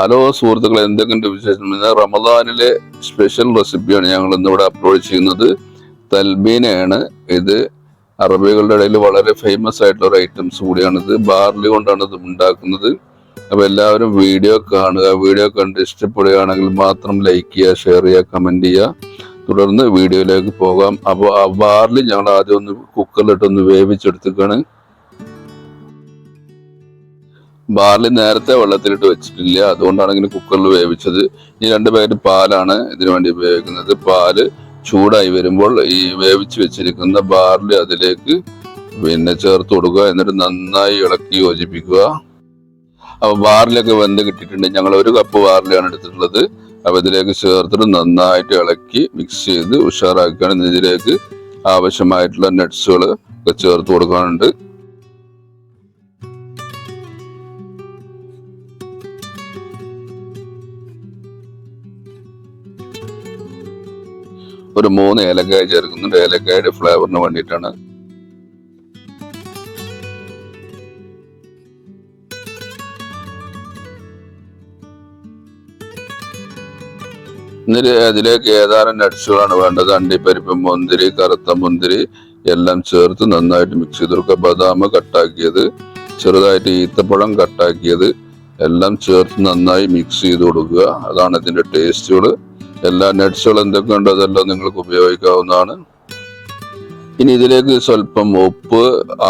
Hello സുഹൃത്തുക്കളെ എന്തെങ്കിലും വിശേഷം? ഇന്ന് റമദാനിലെ സ്പെഷ്യൽ റെസിപ്പിയാണ് ഞങ്ങൾ ഇന്നിവിടെ അപ്ലോഡ് ചെയ്യുന്നത്. തൽബീനയാണ് ഇത് അറബികളുടെ ഇടയിൽ വളരെ ഫേമസ് ആയിട്ടുള്ള ഒരു ഐറ്റംസ് കൂടിയാണിത്. ബാർലി കൊണ്ടാണ് ഇത് ഉണ്ടാക്കുന്നത്. അപ്പോൾ എല്ലാവരും വീഡിയോ കാണുക. വീഡിയോ കണ്ട് ഇഷ്ടപ്പെടുകയാണെങ്കിൽ മാത്രം ലൈക്ക് ചെയ്യുക ഷെയർ ചെയ്യുക കമന്റ് ചെയ്യുക. തുടർന്ന് വീഡിയോയിലേക്ക് പോകാം. അപ്പോൾ ആ ബാർലി ഞങ്ങൾ ആദ്യം ഒന്ന് കുക്കറിലിട്ടൊന്ന് വേവിച്ചെടുത്തേക്കാണ് ബാർലി നേരത്തെ വെള്ളത്തിലിട്ട് വെച്ചിട്ടില്ല. അതുകൊണ്ടാണ് ഇങ്ങനെ കുക്കറിൽ വേവിച്ചത്. ഈ രണ്ട് പാക്കറ്റ് പാലാണ് ഇതിനു വേണ്ടി ഉപയോഗിക്കുന്നത്. പാൽ ചൂടായി വരുമ്പോൾ ഈ വേവിച്ച് വെച്ചിരിക്കുന്ന ബാർലി അതിലേക്ക് പിന്നെ ചേർത്ത് കൊടുക്കുക. എന്നിട്ട് നന്നായി ഇളക്കി യോജിപ്പിക്കുക. അപ്പൊ ബാർലിയൊക്കെ വെന്ത് കിട്ടിയിട്ടുണ്ട് ഞങ്ങൾ ഒരു കപ്പ് ബാർലിയാണ് എടുത്തിട്ടുള്ളത്. അപ്പൊ ഇതിലേക്ക് ചേർത്തിട്ട് നന്നായിട്ട് ഇളക്കി മിക്സ് ചെയ്ത് ഉഷാറാക്കുകയാണ്. ഇതിലേക്ക് ആവശ്യമായിട്ടുള്ള നട്ട്സുകൾ ഒക്കെ ചേർത്ത് കൊടുക്കാനുണ്ട്. ഒരു മൂന്ന് ഏലക്കായ ചേർക്കുന്നുണ്ട്. ഏലക്കായുടെ ഫ്ലേവറിന് വേണ്ടിയിട്ടാണ്. എന്നിട്ട് അതിലേക്ക് ഏതാനും നട്സുകളാണ് വേണ്ടത്. അണ്ടിപ്പരിപ്പ് മുന്തിരി കറുത്ത മുന്തിരി എല്ലാം ചേർത്ത് നന്നായിട്ട് മിക്സ് ചെയ്ത് കൊടുക്കുക. ബദാം കട്ടാക്കിയത് ചെറുതായിട്ട് ഈത്തപ്പഴം കട്ടാക്കിയത് എല്ലാം ചേർത്ത് നന്നായി മിക്സ് ചെയ്ത് കൊടുക്കുക. അതാണ് ഇതിന്റെ ടേസ്റ്റുകൾ എല്ലാ നട്സുകളും എന്തൊക്കെ ഉണ്ടോ അതെല്ലാം നിങ്ങൾക്ക് ഉപയോഗിക്കാവുന്നതാണ്. ഇനി ഇതിലേക്ക് സ്വല്പം ഉപ്പ്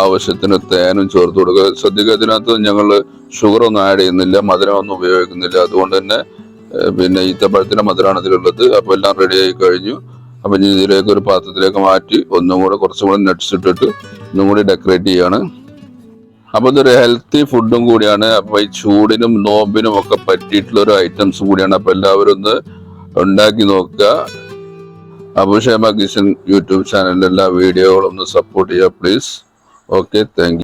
ആവശ്യത്തിന് തേനും ചേർത്ത് കൊടുക്കുക. ശ്രദ്ധിക്കുക ഇതിനകത്ത് ഞങ്ങൾ ഷുഗർ ഒന്നും ആഡ് ചെയ്യുന്നില്ല മധുരം ഒന്നും ഉപയോഗിക്കുന്നില്ല. അതുകൊണ്ട് തന്നെ പിന്നെ ഈത്തപ്പഴത്തിന്റെ മധുരമാണ് ഇതിലുള്ളത്. അപ്പോൾ എല്ലാം റെഡി ആയി കഴിഞ്ഞു. അപ്പം ഇനി ഇതിലേക്ക് ഒരു പാത്രത്തിലേക്ക് മാറ്റി ഒന്നും കൂടെ കുറച്ചും കൂടെ നട്സ് ഇട്ടിട്ട് ഒന്നും കൂടി ഡെക്കറേറ്റ് ചെയ്യാണ്. അപ്പൊ ഇതൊരു ഹെൽത്തി ഫുഡും കൂടിയാണ്. അപ്പൊ ഈ ചൂടിനും നോമ്പിനും ഒക്കെ പറ്റിയിട്ടുള്ള ഒരു ഐറ്റംസും കൂടിയാണ്. അപ്പൊ എല്ലാവരും ഒന്ന് ഉണ്ടാക്കി നോക്കുക. അഭിഷേമ കിഷൻ യൂട്യൂബ് ചാനലിലെ എല്ലാ വീഡിയോകളും ഒന്ന് സപ്പോർട്ട് ചെയ്യുക പ്ലീസ് ഓക്കെ താങ്ക്